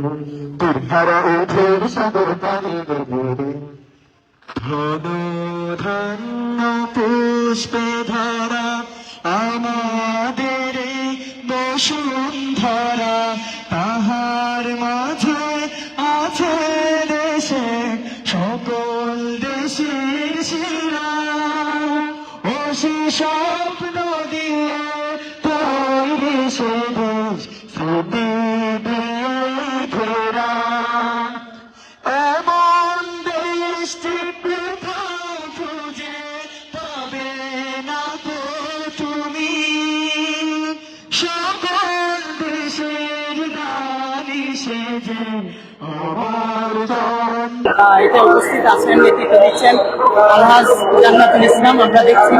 তোর ধারা সাগর পানি ধান্য পুষ্পে ধরা আমাদের বসুন্ধরা। তাহার মাঝে আছে দেশে, সকল দেশের শিরা। ও স্বপ্ন দিয়ে তৈরি সে দেশ এতে উপস্থিত আছেন নেতৃত্ব দিচ্ছেন আলহাজ জান্নাতুল ইসলাম আমরা দেখছি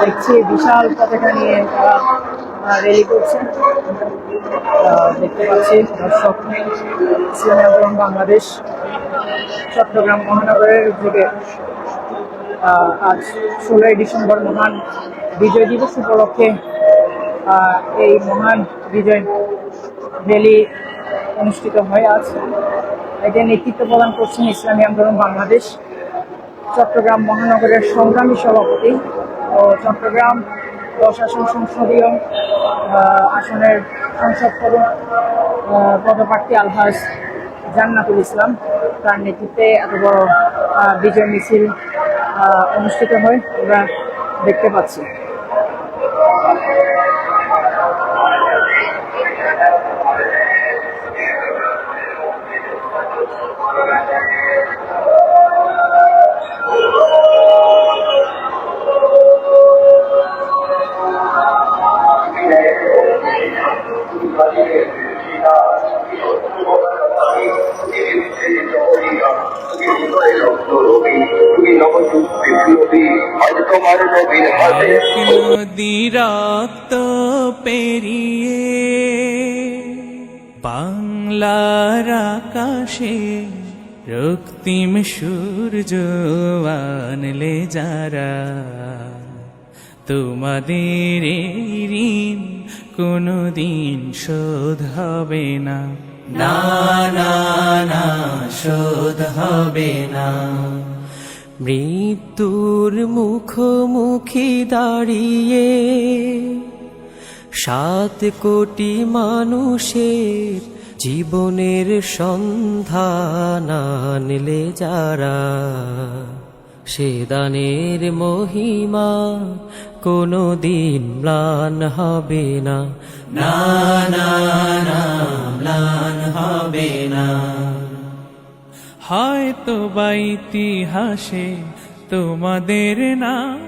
দেখছি বিশাল পতাকা নিয়ে র্যালি করছে। দেখতে পাচ্ছি দর্শক ইসলামী আন্দোলন বাংলাদেশ, চট্টগ্রাম মহানগরের উদ্যোগে আজ ষোলোই ডিসেম্বর মহান বিজয় দিবস উপলক্ষে এই মহান বিজয় র্যালি অনুষ্ঠিত হয় আজ। এতে নেতৃত্ব প্রদান করছেন ইসলামী আন্দোলন বাংলাদেশ, চট্টগ্রাম মহানগরের সংগ্রামী সভাপতি ও চট্টগ্রাম আসন সংসদীয় আসনের সংসদ পদপ্রার্থী আলহাজ জান্নাতুল ইসলাম। তার নেতৃত্বে এত বড় বিজয় মিছিল অনুষ্ঠিত হয়, আমরা দেখতে পাচ্ছি। তোমার নবীর হাতে নদী রক্ত পেরিয়ে বাংলার আকাশে রক্তিম সূর্য আনলে যারা তোমাদের ঋণ কোনদিন শোধ হবে না না, শোধ হবে না। মৃত্যুর মুখোমুখি দাঁড়িয়ে সাত কোটি মানুষের জীবনের সন্ধান আনলে যারা সে দানের মহিমা কোনো দিন ম্লান হবে না। না না না ম্লান হবে না। হয়তো বা ইতিহাসে তোমাদের নাম